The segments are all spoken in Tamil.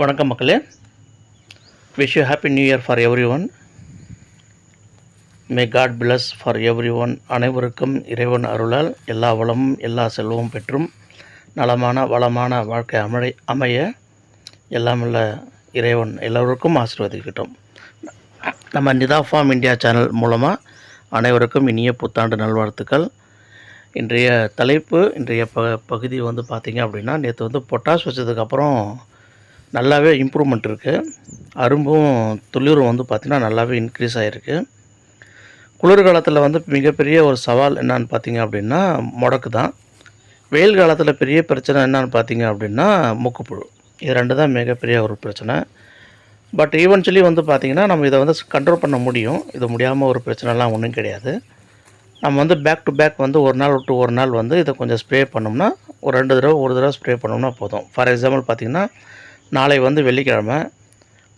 வணக்கம் மக்களே. Wish you happy new year for everyone may God bless for everyone அனைவருக்கும் இறைவன் அருளால் எல்லா வளமும் எல்லா செல்வமும் பெற்றும் நலமான வளமான வாழ்க்கை அமைய அமைய எல்லாமுள்ள இறைவன் எல்லோருக்கும் ஆசீர்வதிக்கட்டும். நம்ம நிதா ஃபார்ம் இந்தியா சேனல் மூலமாக அனைவருக்கும் இனிய புத்தாண்டு நல்வாழ்த்துக்கள். இன்றைய தலைப்பு இன்றைய ப பகுதி வந்து பார்த்திங்க அப்படின்னா நேற்று வந்து பொட்டாஷ் வச்சதுக்கப்புறம் நல்லாவே இம்ப்ரூவ்மெண்ட் இருக்குது அரும்பும் துளிரும் வந்து பார்த்திங்கன்னா நல்லாவே இன்க்ரீஸ் ஆகிருக்கு குளிர்காலத்தில் வந்து மிகப்பெரிய ஒரு சவால் என்னான்னு பார்த்தீங்க அப்படின்னா முடக்கு தான் வெயில் காலத்தில் பெரிய பிரச்சனை என்னான்னு பார்த்தீங்க அப்படின்னா முக்குப்புழு. இது ரெண்டு தான் மிகப்பெரிய ஒரு பிரச்சனை. பட் ஈவென்ச்சுவலி வந்து பார்த்திங்கன்னா நம்ம இதை வந்து கண்ட்ரோல் பண்ண முடியும். இது முடியாமல் ஒரு பிரச்சனைலாம் ஒன்றும் கிடையாது. நம்ம வந்து பேக் டு பேக் வந்து ஒரு நாள் விட்டு ஒரு நாள் வந்து இதை கொஞ்சம் ஸ்ப்ரே பண்ணோம்னா ஒரு ரெண்டு தடவை ஒரு தடவை ஸ்ப்ரே பண்ணோம்னா போதும். ஃபார் எக்ஸாம்பிள் பார்த்திங்கன்னா நாளை வந்து வெள்ளிக்கிழமை.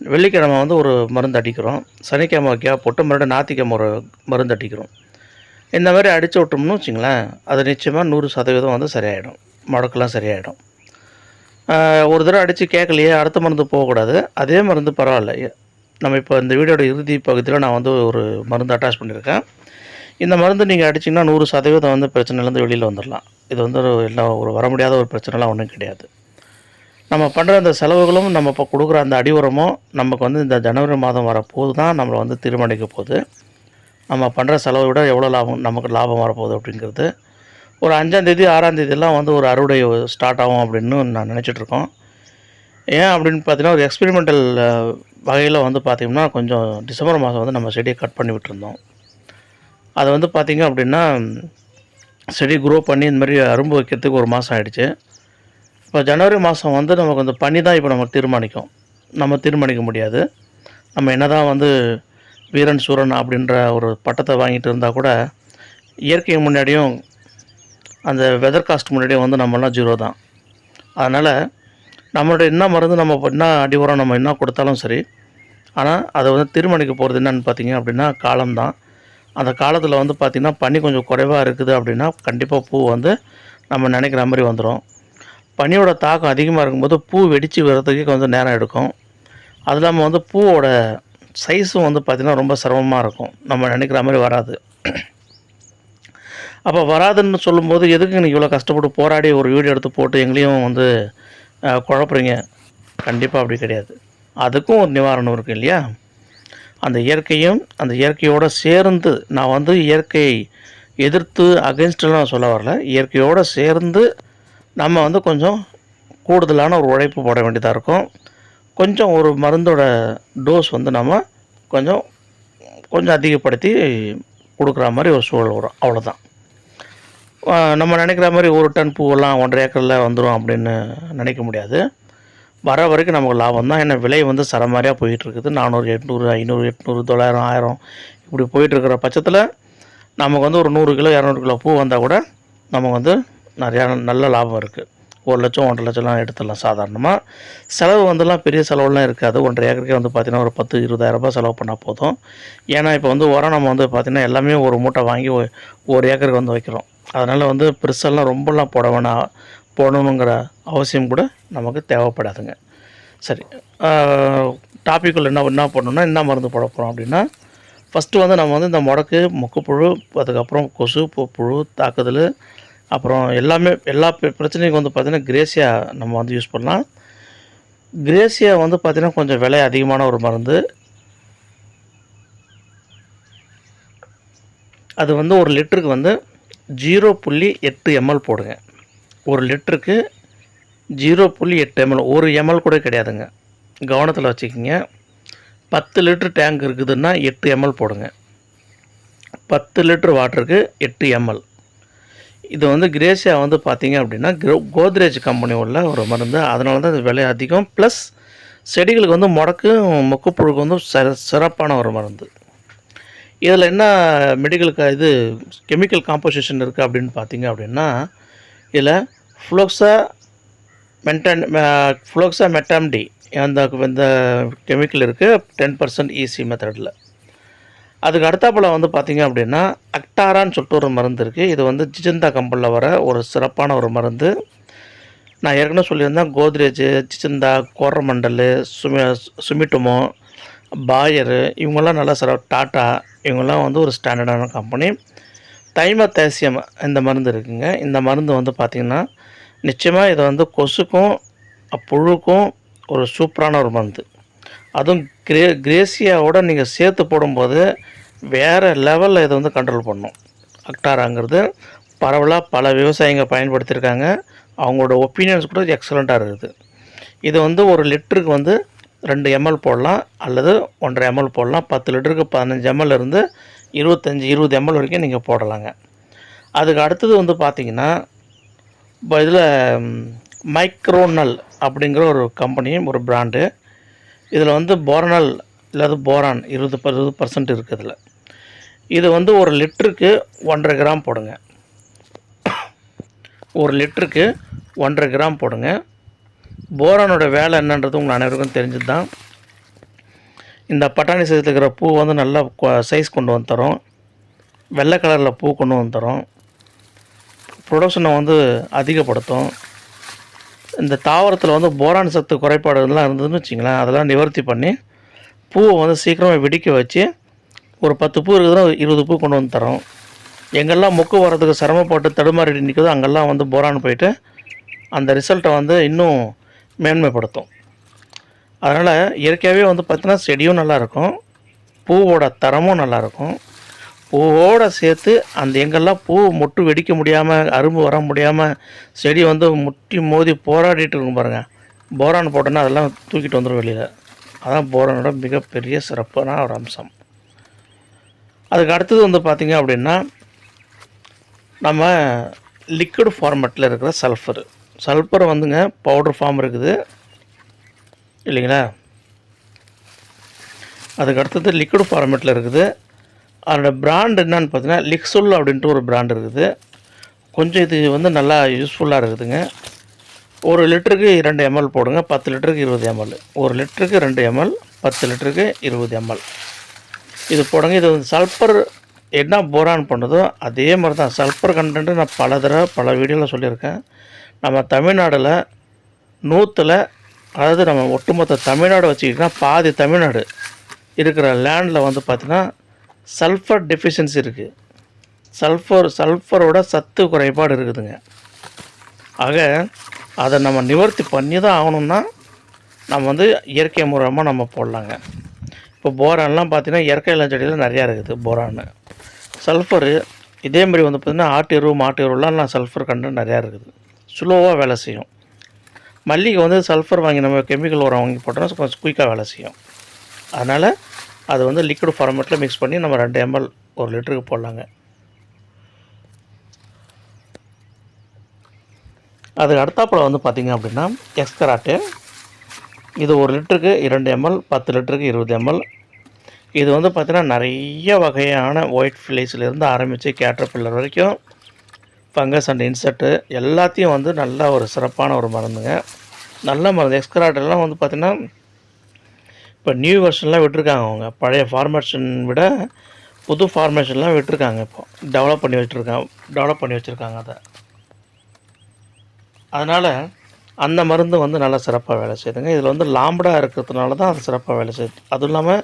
வெள்ளிக்கிழமை வந்து ஒரு மருந்து அடிக்கிறோம். சனிக்கிழமை வைக்கா போட்டு மறுபடியும் ஞாத்திக்கிழமை ஒரு மருந்து அடிக்கிறோம். இந்த மாதிரி அடித்து விட்டோம்னு வச்சிங்களேன் அது நிச்சயமாக நூறு சதவீதம் வந்து சரியாயிடும். முடக்கெல்லாம் சரியாயிடும். ஒரு தடவை அடித்து கேட்கலையே அடுத்த மருந்து போகக்கூடாது. அதே மருந்து பரவாயில்ல. நம்ம இப்போ இந்த வீடியோட இறுதி பகுதியில் நான் வந்து ஒரு மருந்து அட்டாச் பண்ணியிருக்கேன். இந்த மருந்து நீங்கள் அடிச்சிங்கன்னா நூறு சதவீதம் வந்து பிரச்சனையிலேருந்து வெளியில் வந்துடலாம் இது வந்து ஒரு எல்லாம் ஒரு வர முடியாத ஒரு பிரச்சனைலாம் ஒன்றும் கிடையாது. நம்ம பண்ணுற அந்த செலவுகளும் நம்ம இப்போ கொடுக்குற அந்த அடி உரமும் நமக்கு வந்து இந்த ஜனவரி மாதம் வரப்போது தான் நம்மளை வந்து தீர்மானிக்க போகுது. நம்ம பண்ணுற செலவை விட எவ்வளோ லாபம் நமக்கு லாபம் வரப்போகுது அப்படிங்கிறது. ஒரு அஞ்சாந்தேதி ஆறாந்தேதியெல்லாம் வந்து ஒரு அறுவடை ஸ்டார்ட் ஆகும் அப்படின்னு நான் நினச்சிட்ருக்கோம் ஏன் அப்படின்னு பார்த்தீங்கன்னா ஒரு எக்ஸ்பெரிமெண்டல் வகையில் வந்து பார்த்திங்கன்னா கொஞ்சம் டிசம்பர் மாதம் வந்து நம்ம செடியை கட் பண்ணி விட்டுருந்தோம். அதை வந்து பார்த்திங்க அப்படின்னா செடி குரோ பண்ணி இந்த மாதிரி அரும்பு வைக்கிறதுக்கு ஒரு மாதம் ஆகிடுச்சு இப்போ ஜனவரி மாதம் வந்து நமக்கு அந்த பனி தான் இப்போ நம்ம தீர்மானிக்கும். நம்ம தீர்மானிக்க முடியாது. நம்ம என்ன தான் வந்து வீரன் சூரன் அப்படின்ற ஒரு பட்டத்தை வாங்கிட்டு இருந்தால் கூட இயற்கை முன்னாடியும் அந்த வெதர் காஸ்ட் முன்னாடியும் வந்து நம்மலாம் ஜீரோ தான். அதனால் நம்மளுடைய என்ன மருந்து நம்ம என்ன அடி உரம் நம்ம என்ன கொடுத்தாலும் சரி ஆனால் அதை வந்து தீர்மானிக்க போகிறது என்னன்னு பார்த்தீங்க அப்படின்னா காலம்தான் அந்த காலத்தில் வந்து பார்த்திங்கன்னா பனி கொஞ்சம் குறைவாக இருக்குது அப்படின்னா கண்டிப்பாக பூ வந்து நம்ம நினைக்கிற மாதிரி வந்துடும் பனியோட தாக்கம் அதிகமாக இருக்கும்போது பூ வெடித்து வர்றதுக்கே கொஞ்சம் நேரம் எடுக்கும். அது இல்லாமல் வந்து பூவோட சைஸும் வந்து பார்த்திங்கன்னா ரொம்ப சிரமமாக இருக்கும். நம்ம நினைக்கிற மாதிரி வராது. அப்போ வராதுன்னு சொல்லும்போது எதுக்கு நீங்கள் இவ்வளோ கஷ்டப்பட்டு போராடி ஒரு வீடியோ எடுத்து போட்டு எங்களையும் வந்து குழப்புறீங்க? கண்டிப்பாக அப்படி கிடையாது. அதுக்கும் ஒரு நிவாரணம் இருக்குது இல்லையா? அந்த இயற்கையும் அந்த இயற்கையோடு சேர்ந்து நான் வந்து இயற்கையை எதிர்த்து அகென்ஸ்டெல்லாம் சொல்ல வரல. இயற்கையோடு சேர்ந்து நம்ம வந்து கொஞ்சம் கூடுதலான ஒரு உழைப்பு போட வேண்டியதாக இருக்கும். கொஞ்சம் ஒரு மருந்தோட டோஸ் வந்து நம்ம கொஞ்சம் கொஞ்சம் அதிகப்படுத்தி கொடுக்குற மாதிரி ஒரு சூழல் வரும். அவ்வளோதான் நம்ம நினைக்கிற மாதிரி ஒரு டன் பூவெல்லாம் ஒன்றரை ஏக்கரில் வந்துடும் அப்படின்னு நினைக்க முடியாது. வர வரைக்கும் நமக்கு லாபம் தான். ஏன்னா விலை வந்து சரமாரியாக போயிட்டுருக்குது. நானூறு எட்நூறு ஐநூறு எட்நூறு தொள்ளாயிரம் ஆயிரம் இப்படி போயிட்டுருக்கிற பட்சத்தில் நமக்கு வந்து ஒரு நூறு கிலோ இரநூறு கிலோ பூ வந்தால் கூட நமக்கு வந்து நிறையா நல்ல லாபம் இருக்குது ஒரு லட்சம் ஒன்றரை லட்சம்லாம் எடுத்துடலாம் சாதாரணமாக செலவு வந்துலாம் பெரிய செலவுலாம் இருக்காது. ஒன்றரை ஏக்கருக்கே வந்து பார்த்திங்கன்னா ஒரு பத்து இருபதாயிரம் ரூபாய் செலவு பண்ணால் போதும். ஏன்னா இப்போ வந்து உரம் நம்ம வந்து பார்த்திங்கன்னா எல்லாமே ஒரு மூட்டை வாங்கி ஒரு ஏக்கருக்கு வந்து வைக்கிறோம். அதனால் வந்து பெருசெல்லாம் ரொம்பலாம் போட வேணாம் போடணுங்கிற அவசியம் கூட நமக்கு தேவைப்படாதுங்க. சரி டாப்பிக்குள்ள என்ன என்ன பண்ணணும்னா என்ன மருந்து போட போகிறோம் அப்படின்னா ஃபஸ்ட்டு வந்து நம்ம வந்து இந்த முடக்கு மொக்குப்புழு அதுக்கப்புறம் கொசு பு- புழு தாக்குதல் அப்புறம் எல்லாமே எல்லா பிரச்சனைக்கும் வந்து பார்த்திங்கன்னா கிரேசியா நம்ம வந்து யூஸ் பண்ணலாம். கிரேசியா வந்து பார்த்திங்கன்னா கொஞ்சம் விலை அதிகமான ஒரு மருந்து. அது வந்து ஒரு லிட்டருக்கு வந்து ஜீரோ புள்ளி எட்டு எம்எல் போடுங்க. ஒரு லிட்டருக்கு ஜீரோ புள்ளி எட்டு எம்எல். ஒரு எம்எல் கூட கிடையாதுங்க. கவனத்தில் வச்சுக்கிங்க. பத்து லிட்டர் டேங்க் இருக்குதுன்னா எட்டு எம்எல் போடுங்க. பத்து லிட்டர் வாட்டருக்கு எட்டு எம்எல். இது வந்து கிரேசியா வந்து பார்த்தீங்க அப்படின்னா கோத்ரேஜ் கம்பெனி உள்ள ஒரு மருந்து. அதனால தான் இது விலை அதிகம். ப்ளஸ் செடிகளுக்கு வந்து முடக்கு மொக்குப்புழுக்கு வந்து சிற சிறப்பான ஒரு மருந்து. இதில் என்ன மெடிக்கலுக்கு இது கெமிக்கல் காம்போசிஷன் இருக்குது அப்படின்னு பார்த்தீங்க அப்படின்னா இதில் ஃப்ளோக்ஸா மென்டன் ஃப்ளோக்ஸா மெட்டாம்டி அந்த இந்த கெமிக்கல் இருக்குது டென் பர்சன்ட் ஈஸி மெத்தடில் அதுக்கு அடுத்தாப்பில் வந்து பார்த்திங்க அப்படின்னா அக்டாரான்னு சொல்லிட்டு ஒரு மருந்து இருக்குது இது வந்து ஜிஜந்தா கம்பெனியில் வர ஒரு சிறப்பான ஒரு மருந்து. நான் ஏற்கனவே சொல்லியிருந்தேன் Godrej Syngenta Coromandel Sumi Sumitomo Bayer இவங்கெல்லாம் நல்லா சிற டாட்டா இவங்கெல்லாம் வந்து ஒரு ஸ்டாண்டர்டான கம்பெனி. தைமத்தேசியம் இந்த மருந்து இருக்குங்க. இந்த மருந்து வந்து பார்த்திங்கன்னா நிச்சயமாக இதை வந்து கொசுக்கும் புழுக்கும் ஒரு சூப்பரான ஒரு மருந்து. அதுவும் கிரே கிரேசியாவோட நீங்கள் சேர்த்து போடும்போது வேறு லெவலில் இதை வந்து கண்ட்ரோல் பண்ணும். அக்டாராங்கிறது பரவலாக பல விவசாயிங்க பயன்படுத்தியிருக்காங்க. அவங்களோட ஒப்பீனியன்ஸ் கூட எக்ஸலண்ட்டாக இருக்குது. இது வந்து ஒரு லிட்டருக்கு வந்து ரெண்டு எம்எல் போடலாம் அல்லது ஒன்றரை எம்எல் போடலாம். பத்து லிட்டருக்கு பதினஞ்சு எம்எல் இருந்து இருபத்தஞ்சி இருபது எம்எல் வரைக்கும் நீங்கள் போடலாங்க. அதுக்கு அடுத்தது வந்து பார்த்திங்கன்னா இப்போ இதில் மைக்ரோனல் அப்படிங்கிற ஒரு கம்பெனியும் ஒரு பிராண்டு இதில் வந்து போரனல் இல்லாத போரான் இருபது ப- இருபது பர்சன்ட் இருக்குது இதில். இது வந்து ஒரு லிட்டருக்கு ஒன்றரை கிராம் போடுங்க. ஒரு லிட்டருக்கு ஒன்றரை கிராம் போடுங்க. போரானோட வேலை என்னன்றது உங்கள் அனைவருக்கும் தெரிஞ்சது தான். இந்த பட்டாணி சைஸில் இருக்கிற பூ வந்து நல்லா சைஸ் கொண்டு வந்து தரும். வெள்ளை கலரில் பூ கொண்டு வந்து தரும். ப்ரொடக்ஷனை வந்து அதிகப்படுத்தும். இந்த தாவரத்தில் வந்து போரான் சத்து குறைபாடுகள்லாம் இருந்ததுன்னு வச்சிங்களேன் அதெல்லாம் நிவர்த்தி பண்ணி பூவை வந்து சீக்கிரமாக வெடிக்க வச்சு ஒரு பத்து பூ இருக்குதுன்னா இருபது பூ கொண்டு வந்து தரோம் எங்கெல்லாம் மொக்கு வரதுக்கு சிரமப்பட்டு தடுமாறி நிற்குதோ அங்கெல்லாம் வந்து போரான் போயிட்டு அந்த ரிசல்ட்டை வந்து இன்னும் மேன்மைப்படுத்தும். அதனால் இயற்கையாகவே வந்து பார்த்திங்கன்னா செடியும் நல்லாயிருக்கும் பூவோட தரமும் நல்லாயிருக்கும் பூவோட சேர்த்து அந்த எங்கெல்லாம் பூ மொட்டு வெடிக்க முடியாமல் அரும்பு வர முடியாமல் செடி வந்து முட்டி மோதி போராடிட்டு இருக்கும் பாருங்கள் போரான் போட்டோன்னா அதெல்லாம் தூக்கிட்டு வந்துடும் வெளியில். அதான் போரானோட மிகப்பெரிய சிறப்பான ஒரு அம்சம். அதுக்கு அடுத்தது வந்து பார்த்திங்க அப்படின்னா நம்ம லிக்விட் ஃபார்மேட்டில் இருக்கிற சல்ஃபர் சல்ஃபர் வந்துங்க பவுடர் ஃபார்ம் இருக்குது. இல்லைங்களா? அதுக்கு அடுத்தது லிக்விட் ஃபார்மேட்டில் இருக்குது. அதோட பிராண்ட் என்னன்னு பார்த்தீங்கன்னா லிக்ஸுல் அப்படின்ட்டு ஒரு பிராண்ட் இருக்குது. கொஞ்சம் இது வந்து நல்லா யூஸ்ஃபுல்லாக இருக்குதுங்க. ஒரு லிட்டருக்கு இரண்டு எம்எல் போடுங்க பத்து லிட்டருக்கு இருபது எம்எல் ஒரு லிட்டருக்கு ரெண்டு எம்எல் பத்து லிட்டருக்கு இருபது எம்எல் இது போடுங்க இது வந்து சல்ஃபர் என்ன போரான் பண்ணுதோ அதே மாதிரி தான் சல்ஃபர் கண்டென்ட்டு நான் பல தடவை பல வீடியோவில் சொல்லியிருக்கேன். நம்ம தமிழ்நாடில் நூற்றில் அதாவது நம்ம ஒட்டுமொத்த தமிழ்நாடு வச்சுக்கிட்டோம்னா பாதி தமிழ்நாடு இருக்கிற லேண்டில் வந்து பார்த்திங்கன்னா சல்ஃபர் டெஃபிஷியன்சி இருக்குது சல்ஃபர் சல்ஃபரோட சத்து குறைபாடு இருக்குதுங்க. ஆக அதை நம்ம நிவர்த்தி பண்ணி தான் ஆகணும்னா நம்ம வந்து இயற்கை மூலமாக நம்ம போடலாங்க. இப்போ போரான்லாம் பார்த்திங்கன்னா இயற்கை இளம் செடியில் நிறையா இருக்குது போரான் சல்ஃபரு இதே மாதிரி வந்து பார்த்திங்கன்னா ஆட்டு எருவு மாட்டு எருவுலாம் சல்ஃபர் கண்டு நிறையா இருக்குது. ஸ்லோவாக வேலை செய்யும். மல்லிகை வந்து சல்ஃபர் வாங்கி நம்ம கெமிக்கல் உரம் வாங்கி போட்டோம்னா கொஞ்சம் குயிக்காக வேலை செய்யும். அதனால் அது வந்து லிக்விட் ஃபார்மேட்டில் மிக்ஸ் பண்ணி நம்ம ரெண்டு எம்எல் ஒரு லிட்டருக்கு போடலாங்க. அதுக்கு அடுத்தாப்பில் வந்து பார்த்திங்க அப்படின்னா எக்ஸ்கராட்டு இது ஒரு லிட்டருக்கு இரண்டு எம்எல் பத்து லிட்டருக்கு இருபது எம்எல் இது வந்து பார்த்திங்கன்னா நிறைய வகையான ஒயிட் ஃபிலேஸ்லேருந்து ஆரம்பித்து கேட்டர்பில்லர் வரைக்கும் ஃபங்கஸ் அண்ட் இன்செக்ட்டு எல்லாத்தையும் வந்து நல்ல ஒரு சிறப்பான ஒரு மருந்துங்க. நல்ல மருந்து. எக்ஸ்கராட்டெல்லாம் வந்து பார்த்திங்கன்னா இப்போ நியூ வெர்ஷன்லாம் விட்டுருக்காங்க அவங்க. பழைய ஃபார்மேஷன் விட புது ஃபார்மேஷன்லாம் விட்டுருக்காங்க இப்போ. டெவலப் பண்ணி வச்சுருக்காங்க. டெவலப் பண்ணி வச்சுருக்காங்க அதை. அதனால் அந்த மருந்து வந்து நல்லா சிறப்பாக வேலை செய்யுதுங்க. இதில் வந்து லாம்படா இருக்கிறதுனால தான் அது சிறப்பாக வேலை செய்யுது. அதுவும் இல்லாமல்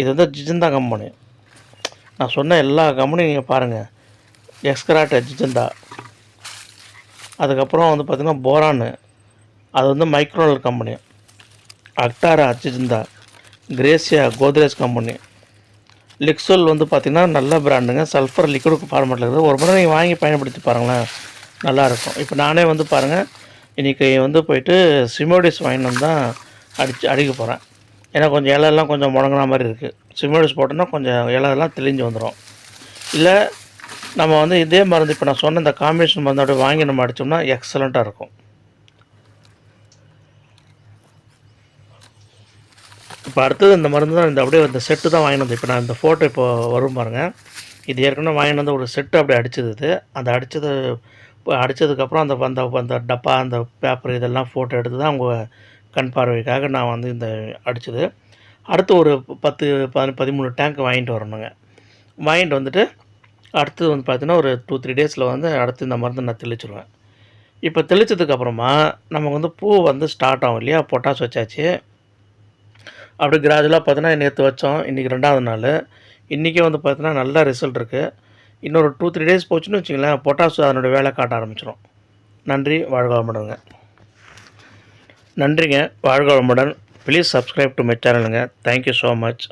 இது வந்து ஜிஜந்தா கம்பெனி. நான் சொன்ன எல்லா கம்பெனியும் நீங்கள் பாருங்கள் எக்ஸ்கராட்டு ஜிஜந்தா அதுக்கப்புறம் வந்து பார்த்திங்கன்னா போரானு அது வந்து மைக்ரோனல் company Actara Syngenta Gracia Godrej company லிக்ஸோல் வந்து பார்த்திங்கன்னா நல்ல பிராண்டுங்க சல்ஃபர் லிக்விட் ஃபார்மேட்டில் இருக்குது. ஒரு முறை நீங்கள் வாங்கி பயன்படுத்தி பாருங்களேன். நல்லாயிருக்கும் இப்போ நானே வந்து பாருங்கள் இன்றைக்கி வந்து போயிட்டு சிமோடிஸ் வாங்கிட்டு தான் அடிச்சு அடிக்க போகிறேன் ஏன்னா கொஞ்சம் இலையெல்லாம் கொஞ்சம் முடங்கின மாதிரி இருக்குது சிமோடிஸ் போட்டோன்னா கொஞ்சம் இலையெல்லாம் தெளிஞ்சு வந்துடும் இல்லை நம்ம வந்து இதே மருந்து இப்போ நான் சொன்ன இந்த காம்பினேஷன் மருந்து அப்படியே வாங்கி நம்ம அடித்தோம்னா எக்ஸலண்ட்டாக இருக்கும். இப்போ அடுத்தது இந்த மருந்து தான் இந்த அப்படியே இந்த செட்டு தான் வாங்கினது. இப்போ நான் இந்த ஃபோட்டோ இப்போ வரும் பாருங்கள் இது ஏற்கனவே வாங்கிட்டு வந்து ஒரு செட்டு அப்படியே அடிச்சது இது. அந்த அடித்தது அடித்ததுக்கப்புறம் அந்த அந்த அந்த டப்பா அந்த பேப்பர் இதெல்லாம் ஃபோட்டோ எடுத்து தான் அவங்க கண் பார்வைக்காக நான் வந்து இந்த அடித்தது அடுத்து ஒரு பத்து பதி பதிமூணு டேங்க் வாங்கிட்டு வரணுங்க. வாங்கிட்டு வந்துட்டு அடுத்தது வந்து பார்த்திங்கன்னா ஒரு டூ த்ரீ டேஸில் வந்து அடுத்து இந்த மருந்து நான் தெளிச்சிருவேன். இப்போ தெளித்ததுக்கப்புறமா நமக்கு வந்து பூ வந்து ஸ்டார்ட் ஆகும் இல்லையா? பொட்டாஸ் வச்சாச்சு. அப்படி கிராஜுவலாக பார்த்தீங்கன்னா நேற்று வச்சோம். இன்றைக்கி ரெண்டாவது நாள். இன்றைக்கே வந்து பார்த்தீங்கன்னா நல்ல ரிசல்ட் இருக்குது இன்னொரு டூ த்ரீ டேஸ் போச்சுன்னு வச்சுங்களேன் பொட்டாசு அதனுடைய வேலை காட்ட ஆரம்பிச்சிடும் நன்றி வாழ்க வளமுடனுங்க நன்றிங்க வாழ்க வளமுடன். ப்ளீஸ் சப்ஸ்கிரைப் டு மை சேனலுங்க தேங்க்யூ ஸோ மச்